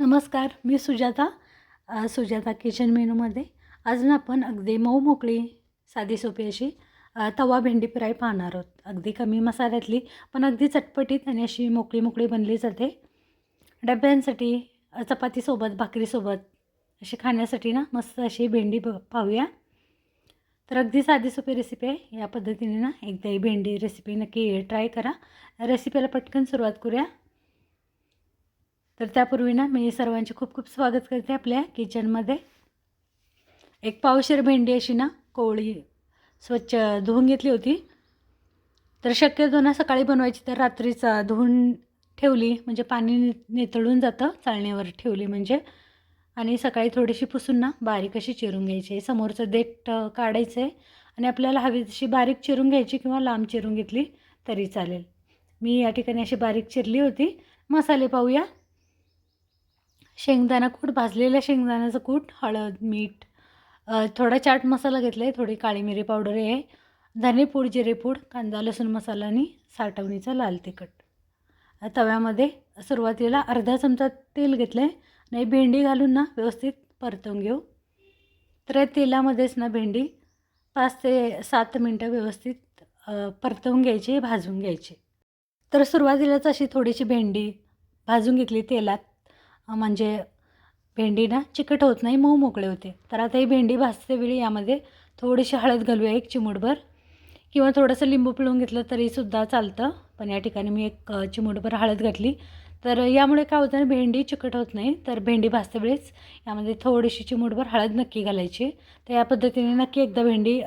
नमस्कार मी सुजाता सुजाता किचन मेनूमध्ये. आज ना आपण अगदी मऊ मोकळी साधी सोपी अशी तवा भेंडी फ्राय पाहणार आहोत. अगदी कमी मसाल्यातली पण अगदी चटपटीत आणि अशी मोकळी मोकळी बनली जाते. डब्यांसाठी चपातीसोबत भाकरीसोबत अशी खाण्यासाठी ना मस्त अशी भेंडी ब पाहूया. तर अगदी साधी सोपी रेसिपी आहे. या पद्धतीने ना एकदा ही भेंडी रेसिपी नक्की ट्राय करा. रेसिपीला पटकन सुरुवात करूया. तर त्यापूर्वी ना मी सर्वांचे खूप खूप स्वागत करते आपल्या किचनमध्ये. एक पावशेर भेंडी अशी ना कोवळी स्वच्छ धुवून घेतली होती. तर शक्यतो ना सकाळी बनवायची तर रात्रीचा धुवून ठेवली म्हणजे पाणी नि नितळून जातं चालण्यावर ठेवली म्हणजे. आणि सकाळी थोडीशी पुसून ना बारीक अशी चिरून घ्यायची. आहे समोरचं देठ काढायचं आहे आणि आपल्याला हवी तशी बारीक चिरून घ्यायची किंवा लांब चिरून घेतली तरी चालेल. मी या ठिकाणी अशी बारीक चिरली होती. मसाले पाहूया. शेंगदाणा कूट भाजलेल्या शेंगदाण्याचं कूट हळद मीठ थोडा चाट मसाला घेतला आहे थोडी काळी मिरी पावडर आहे. धनेपूड जिरेपूड कांदा लसूण मसाला आणि साठवणीचा लाल तिखट. तव्यामध्ये सुरुवातीला अर्धा चमचा तेल घेतलं आहे नाही भेंडी घालून ना व्यवस्थित परतवून घेऊ. तर तेलामध्येच ना भेंडी पाच ते सात मिनटं व्यवस्थित परतवून घ्यायची भाजून घ्यायची. तर सुरुवातीलाच अशी थोडीशी भेंडी भाजून घेतली तेलात. म्हणजे भेंडी ना चिकट होत नाही मऊ मोकळे होते. तर आता ही भेंडी भाजते वेळी यामध्ये थोडीशी हळद घालूया एक चिमूटभर. किंवा थोडंसं लिंबू पिळून घेतलं तरीसुद्धा चालतं पण या ठिकाणी मी एक अ, हळद घातली. तर यामुळे काय होतं ना भेंडी चिकट होत नाही तर भेंडी भाजते वेळेस यामध्ये थोडीशी चिमूटभर हळद नक्की घालायची. तर या पद्धतीने नक्की एकदा भेंडी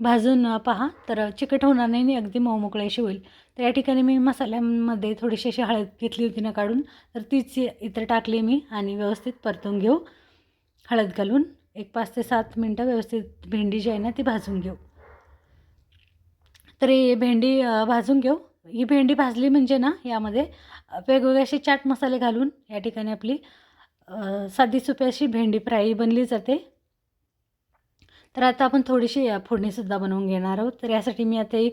भाजून पहा. तर चिकट होणार नाही आणि अगदी मऊ अशी होईल. तर या ठिकाणी मी मसाल्यामध्ये थोडीशी अशी हळद घेतली होती ना काढून. तर तीच इतर टाकली मी आणि व्यवस्थित परतून घेऊ. हळद घालून एक पाच ते सात मिनटं व्यवस्थित भेंडी जी आहे ना ती भाजून घेऊ. तर ही भेंडी भाजून घेऊ. ही भेंडी भाजली म्हणजे ना यामध्ये वेगवेगळे असे चाट मसाले घालून या ठिकाणी आपली साधी सुपी अशी भेंडी फ्राई बनली जाते. तर आता आपण थोडीशी फोडणीसुद्धा बनवून घेणार आहोत. तर यासाठी मी आता ही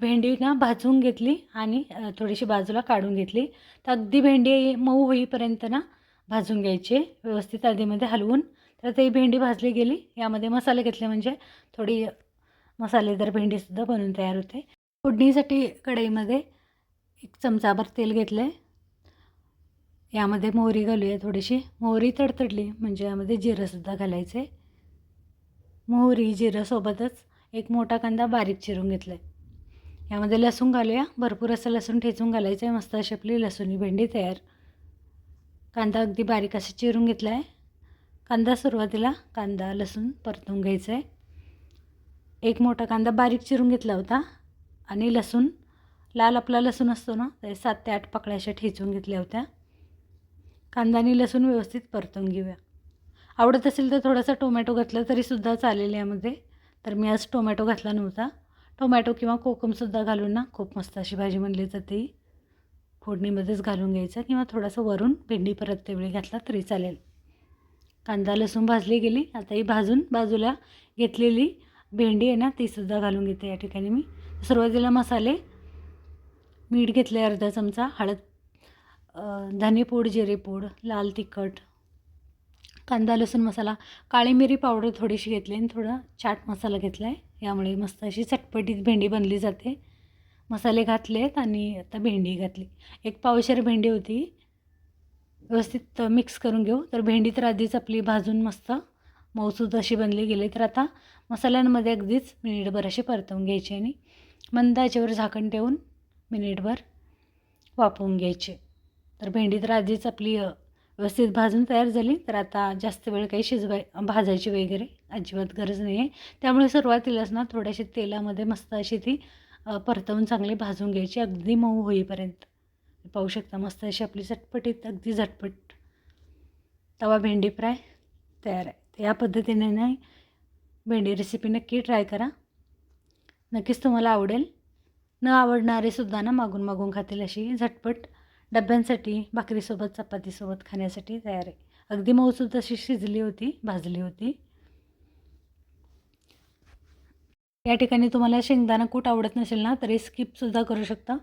भेंडी ना भाजून घेतली आणि थोडीशी बाजूला काढून घेतली. तर अगदी भेंडी मऊ होईपर्यंत ना भाजून घ्यायची व्यवस्थित आधीमध्ये हलवून. तर ते भेंडी भाजली गेली. यामध्ये मसाले घेतले म्हणजे थोडी मसालेदार भेंडीसुद्धा बनवून तयार होते. फोडणीसाठी कढईमध्ये एक चमचाभर तेल घेतलं आहे यामध्ये मोहरी घालूया थोडीशी. मोहरी तडतडली म्हणजे यामध्ये जिरंसुद्धा घालायचं आहे मोहरी जिरंसोबतच एक मोठा कांदा बारीक चिरून घेतला आहे यामध्ये लसूण घालूया. भरपूर असं लसूण ठेचून घालायचं आहे मस्त अशी आपली लसूणी भेंडी तयार. कांदा अगदी बारीक असं चिरून घेतला आहे कांदा सुरुवातीला कांदा लसूण परतून घ्यायचं आहे एक मोठा कांदा बारीक चिरून घेतला होता आणि लसूण लाल आपला लसूण असतो ना ते सात ते आठ पकड्याशा ठेचून घेतल्या होत्या. कांदा आणि लसूण व्यवस्थित परतून घेऊया. आवडत असेल तर थोडासा टोमॅटो घातला तरीसुद्धा चालेल यामध्ये. तर मी आज टोमॅटो घातला नव्हता. टोमॅटो किंवा कोकमसुद्धा घालून ना खूप मस्त अशी भाजी बनली जाते फोडणीमध्येच घालून घ्यायचं किंवा थोडंसं वरून भेंडी परत तेवढी घातला तरी चालेल. कांदा लसूण भाजली गेली. आता ही भाजून बाजूला घेतलेली भेंडी आहे ना तीसुद्धा घालून घेते या ठिकाणी मी. सुरुवातीला मसाले मीठ घेतले अर्धा चमचा हळद धनेपूड जिरेपूड लाल तिखट कांदा लसूण मसाला काळी मिरी पावडर थोडीशी घेतली आणि थोडा चाट मसाला घेतला आहे यामुळे मस्त अशी चटपटीत भेंडी बनली जाते. मसाले घातलेत आणि आता भेंडी घातली. एक पावशेर भेंडी होती. व्यवस्थित मिक्स करून घेऊ. तर भेंडी तर आधीच आपली भाजून मस्त मऊसूद अशी बनली गेली. तर आता मसाल्यांमध्ये अगदीच मिनिटभर अशी परतवून घ्यायची आणि मंद याच्यावर झाकण ठेवून मिनिटभर वापरून घ्यायचे. तर भेंडी तर आधीच आपली व्यवस्थित भाजून तयार झाली. तर आता जास्त वेळ काही शिजवाय भाजायची वगैरे अजिबात गरज नाही आहे त्यामुळे सुरुवातीलाच ना थोड्याशी तेलामध्ये मस्त अशी ती परतवून चांगली भाजून घ्यायची. अगदी मऊ होईपर्यंत. पाहू शकता मस्त अशी आपली झटपटीत अगदी झटपट. तवा भेंडी फ्राय तयार आहे. या पद्धतीने नाही भेंडी रेसिपी नक्की ट्राय करा. नक्कीच तुम्हाला आवडेल. न आवडणारे सुद्धा ना मागून मागून खातील अशी झटपट. डब्यांसाठी भाकरीसोबत चपातीसोबत खाण्यासाठी तयार आहे. अगदी मऊसूद अशी शिजली होती भाजली होती. या ठिकाणी तुम्हाला शेंगदाणा कूट आवडत नसेल ना तरी स्किपसुद्धा करू शकता.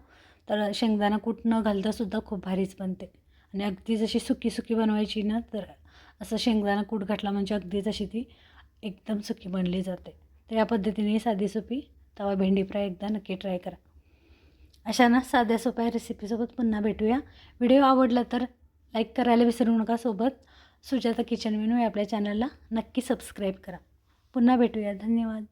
तर शेंगदाणा कूट न घालतासुद्धा खूप भारीच बनते. आणि अगदी जशी सुकी सुकी बनवायची ना तर असं शेंगदाणा कूट घातला म्हणजे अगदी जशी ती एकदम सुकी बनली जाते. तर या पद्धतीने साधी सोपी तवा भेंडी फ्राय एकदा नक्की ट्राय करा. अशा ना साध्या सोप्या रेसिपीसोबत पुन्हा भेटूया. व्हिडिओ आवडला तर लाईक करायला विसरू नका सोबत. सुजाता किचन मेनू या आपल्या चॅनलला नक्की सबस्क्राईब करा. पुन्हा भेटूया. धन्यवाद.